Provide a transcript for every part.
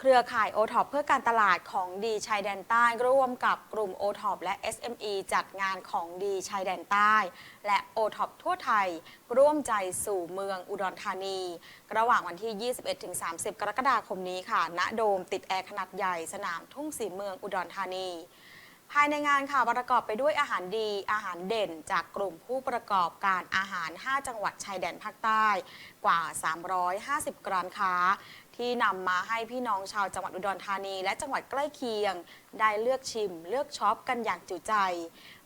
เครือข่ายโอท็อปเพื่อการตลาดของดีชายแดนใต้ร่วมกับกลุ่มโอท็อปและ SME จัดงานของดีชายแดนใต้ และโอท็อปทั่วไทย ร่วมใจสู่เมืองอุดรธานี ระหว่างวันที่ 21-30 กรกฎาคมนี้ค่ะ ณโดมติดแอร์ขนาดใหญ่สนามทุ่งสีเมืองอุดรธานี ภายในงานค่ะประกอบไปด้วยอาหารดี อาหารเด่นจากกลุ่มผู้ประกอบการอาหาร 5 จังหวัดชายแดนภาคใต้กว่า 350 ร้านค้า ที่นำมาให้พี่น้องชาวจังหวัดอุดรธานี และจังหวัดใกล้เคียง ได้เลือกชิม เลือกช็อปกันอย่างจุใจ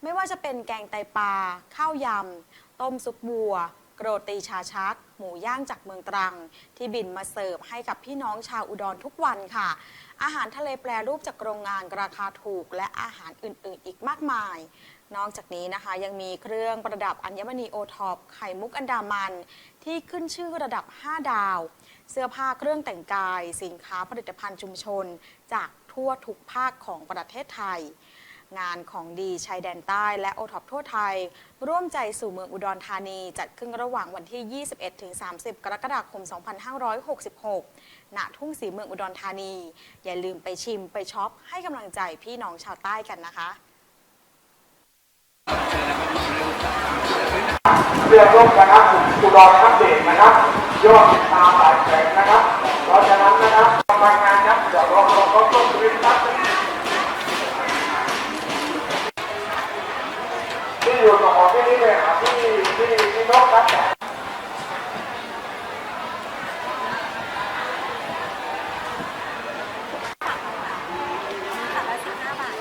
ไม่ว่าจะเป็นแกงไตปลาข้าวยำต้มซุปบัว โรตีชาชัก หมูย่างจากเมืองตรัง ที่บินมาเสิร์ฟให้กับพี่น้องชาวอุดรทุกวันค่ะ อาหารทะเลแปรรูปจากโรงงานราคาถูก และอาหารอื่น ๆ อีกมากมาย นอกจากนี้นะคะ ยังมีเครื่องประดับอัญมณีโอท็อปไข่มุกอันดามัน ที่ขึ้นชื่อระดับ 5 ดาว เสื้อผ้าเครื่องแต่งกาย สินค้าผลิตภัณฑ์ชุมชน จากทั่วทุกภาคของประเทศไทย งานของดีชายแดนใต้และโอท็อปทั่วไทย ร่วมใจสู่เมืองอุดรธานี จัดขึ้นระหว่างวันที่ 21-30 กรกฎาคม 2566 ณ ทุ่งสีเมืองอุดรธานี อย่าลืมไปชิมไปช็อปให้กำลังใจพี่น้องชาวใต้กันนะคะเรือร่มนะครับอุดรครับเดชนะครับยอดติดตาม อยู่ตรงขอที่นี่เลยครับที่ที่ที่นกครับค่ะละสิบห้าบาท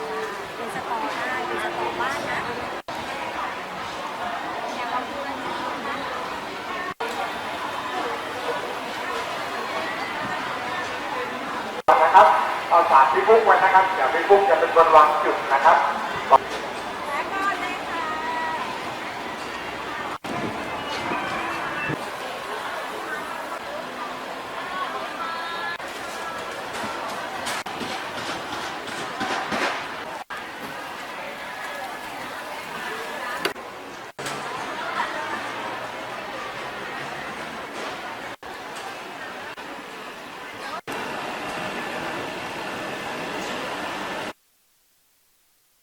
เป็นสกอร์ได้เป็นสกอร์บ้านนะอยากลองดูนะนะครับเอาสารพิพุกไว้นะครับเดี๋ยวพิพุกจะเป็นคนวางจุดนะครับ